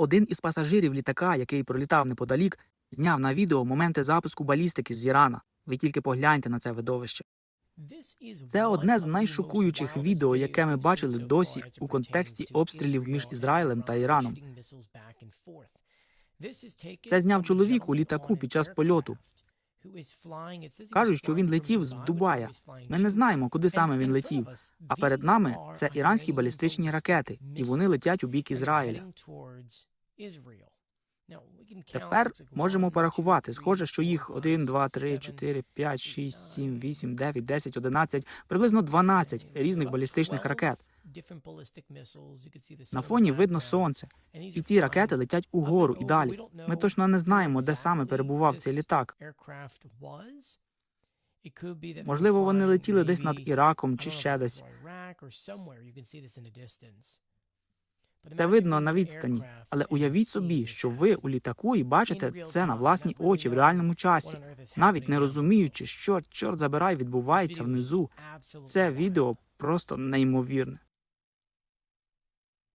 Один із пасажирів літака, який пролітав неподалік, зняв на відео моменти запуску балістики з Ірана. Ви тільки погляньте на це видовище. Це одне з найшокуючих відео, яке ми бачили досі у контексті обстрілів між Ізраїлем та Іраном. Це зняв чоловік у літаку під час польоту. Кажуть, що він летів з Дубая. Ми не знаємо, куди саме він летів. А перед нами це іранські балістичні ракети, і вони летять у бік Ізраїля. Тепер можемо порахувати. Схоже, що їх 1, 2, 3, 4, 5, 6, 7, 8, 9, 10, 11, приблизно 12 різних балістичних ракет. На фоні видно сонце, і ті ракети летять угору і далі. Ми точно не знаємо, де саме перебував цей літак. Можливо, вони летіли десь над Іраком чи ще десь. Це видно на відстані, але уявіть собі, що ви у літаку і бачите це на власні очі в реальному часі, навіть не розуміючи, що чорт забирай відбувається внизу. Це відео просто неймовірне.